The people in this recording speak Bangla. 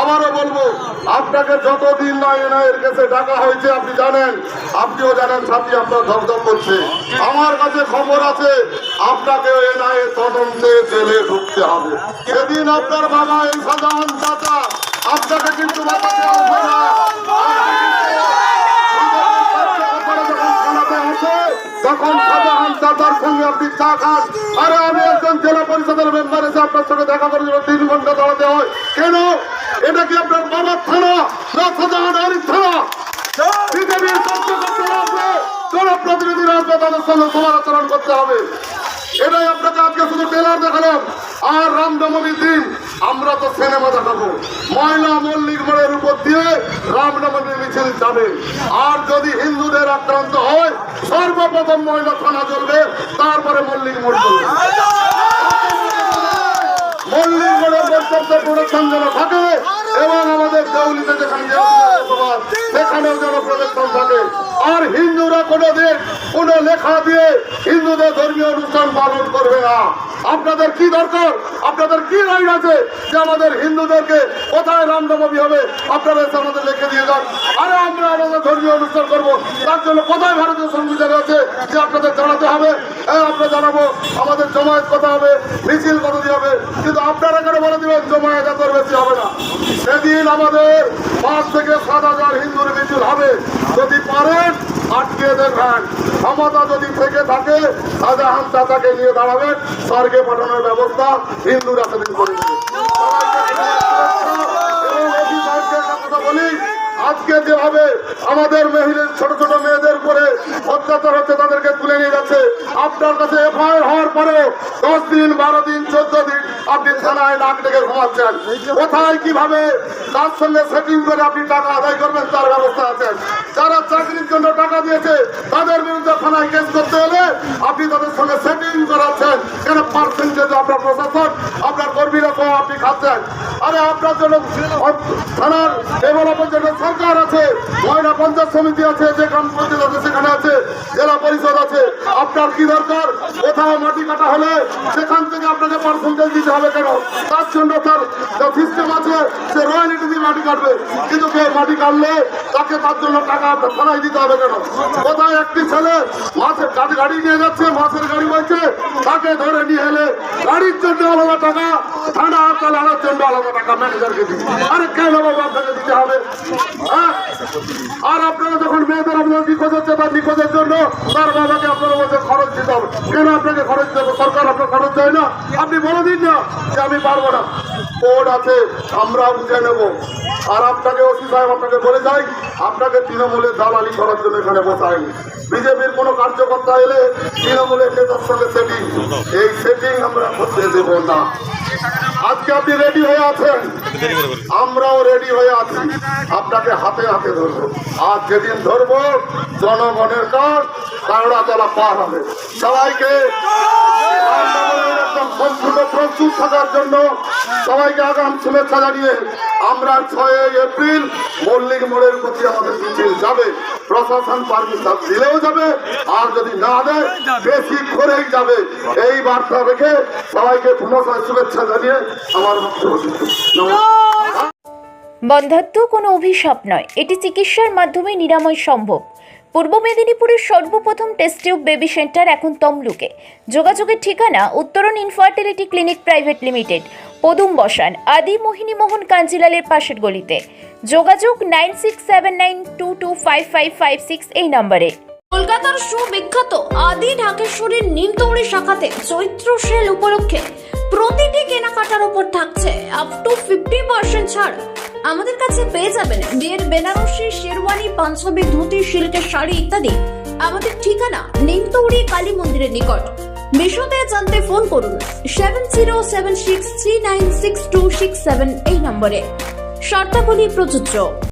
আবারও বলব, আপনাকে যতদিন না এনআইয়ের কাছে ডাকা হয়েছে, আপনি জানেন, আপনিও জানেন, সাথী আপনার ধপধপ করছে। আমার কাছে খবর আছে আপনাকে এনআইএ তদন্তে জেলে ঢুকতে হবে। সেদিন আপনার বাবা এই সাধারণ চাচা, আপনাকে কিন্তু আপনি চা খান, আরে আমি একজন জেলা পরিষদের মেম্বার এসে আপনার সঙ্গে দেখা জন্য তিন ঘণ্টা দাঁড়াতে হয়। কেন? এটা কি আপনার বাবার থানা? না থানা? আর যদি হিন্দুদের আক্রান্ত হয়, সর্বপ্রথম ময়লা থানা চলবে তারপরে মল্লিক মোড় বক্তব্য থাকে এবং আমাদের দেউলিতে যেখানে যে বসবাস, আর হিন্দুরা কোনো দিন কোনো লেখা দিয়ে হিন্দুদের ধর্মীয় অনুষ্ঠান পালন করবে না। আপনাদের কি দরকার? আপনাদের কি রাইট আছে যে আমাদের হিন্দুদেরকে কোথায় রামনবমী হবে? আপনারা আমাদের লিখে দিয়ে যান। আরে আমরা আমাদের ধর্মীয় অনুষ্ঠান করব। তার জন্য কোথায় ভারতীয় সংবিধান আছে যে আপনাদের জানাতে হবে? হ্যাঁ জানাব। আমাদের জমায়েত কথা হবে? মিছিল কত দিয়ে হবে? কিন্তু আপনারা কেন বলে দিবেন? জমায়েত এত বেশি হবে না। সেদিন আমাদের পাঁচ থেকে সাত হাজার হিন্দুর মিছিল হবে। যদি পারেন, আটকে দেখেন। ক্ষমতা যদি থেকে থাকে, শাহজাহান চাচাকে নিয়ে দাঁড়াবেন। স্বর্গে পাঠানোর ব্যবস্থা হিন্দুরা সেদিন করে আজকে যেভাবে আমাদের মেহিলের ছোট ছোট মেয়েদের উপরে অত্যাচার হচ্ছে, তাদেরকে তুলে নিয়ে যাচ্ছে। আপনার কাছে এফআইআর হওয়ার পরে দশ দিন, বারো দিন আপনি থানায় নাক ডেকে ঘুমাচ্ছেন। কোথায়, কীভাবে? তার সঙ্গে সেটিং করে আপনি টাকা আদায় করবেন, তার ব্যবস্থা আছে। যারা চাকরির জন্য টাকা দিয়েছে, তাদের বিরুদ্ধে থানায় কেস করতে হলে আরে আপনার জন্য থানার ডেভেলপের জন্য সরকার আছে, ময়না পঞ্চায়েত সমিতি আছে, যে গ্রাম পঞ্চায়েত আছে, সেখানে আছে, জেলা পরিষদ আছে। আপনার কি দরকার? কোথাও মাটি কাটা হলে সেখান থেকে আপনাকে পার্সেন্টেজ দিতে হবে কেন? তার জন্য তার সিস্টেম আছে, সে রয়্যালিটি দিয়ে মাটি কাটবে। কিন্তু কেউ মাটি কাটলে তাকে তার জন্য টাকা আপনার থানায় দিতে হবে কেন? কোথায় একটি ছেলে মাছের গাড়ি নিয়ে যাচ্ছে, মাছের গাড়ি বলছে তাকে ধরে নিয়ে এলে গাড়ির জন্য আলাদা টাকা কেন দিতে হবে? হ্যাঁ? আর আপনারা যখন মেয়েদের আপনার নিখোঁজ হচ্ছে তার নিখোঁজের জন্য, তার বাবাকে আপনারা বলছে খরচ দিতে হবে। কেন আপনাকে খরচ দেবো? সরকার আপনার খরচ দেয় না? আপনি বলে দিন না যে আমি পারব না। কোড আছে, আমরা বুঝে নেব। আর আপনাকে ওসি সাহেব আপনাকে বলে যাই আপনাকে তৃণমূলের দালালি করার জন্য এখানে বসায়নি। বিজেপির কোনো কার্যকর্তা এলে তৃণমূলের নেতার সঙ্গে সেটিং এই সেটিং আমরা করতে দেব না। আজকে আপনি রেডি হয়ে আছেন? আমরাও রেডি হয়ে আছি। আপনাকে হাতে হাতে ধরবো। আর যেদিন ধরবো জনগণের কাজ কারোরা তলা পার হবে। সবাইকে সম্পূর্ণ প্রস্তুত থাকার জন্য সবাইকে আগাম শুভেচ্ছা জানিয়ে আমরা ছয় এপ্রিল মল্লিক মোড়ের প্রতি আমাদের মিছিল যাবে, প্রশাসন পারমিশন দিলেও যাবে, আর যদি না দেয়, বেশি করেই যাবে। এই বার্তা রেখে সবাইকে পুনরায় শুভেচ্ছা জানিয়ে আমার বন্ধাত্ম কোনো অভিশাপ নয়, এটি চিকিৎসার মাধ্যমে নিরাময় সম্ভব। পূর্ব মেদিনীপুরের সর্বপ্রথম টেস্ট টিউব বেবি সেন্টার এখন তমলুকে। যোগাযোগের ঠিকানা উত্তরণ ইনফার্টিলিটি ক্লিনিক প্রাইভেট লিমিটেড পদুম বসান আদি মোহিনী মোহন কাঞ্জিলালের পাশের গলিতে। যোগাযোগ nine six seven nine two two five five five six এই নম্বরে। কলকাতার সুবিখ্যাত আদি ঢাকেশ্বরীর নিমতৌড়ি শাখাতে চৈত্র সেল উপলক্ষে প্রতিটি কেনাকাটার উপর থাকছে আপ টু ফিফটি পার্সেন্ট ছাড়। আমাদের কাছে পেয়ে যাবেন বিয়ের বেনারসি, শেরওয়ানি পাঞ্জাবি ধুতি সিল্কের শাড়ি ইত্যাদি। আমাদের ঠিকানা নিমতৌড়ি কালী মন্দিরের নিকট। বিশদে জানতে ফোন করুন seven zero seven six three nine six two six seven এই নম্বরে। শর্তাবলী প্রযোজ্য।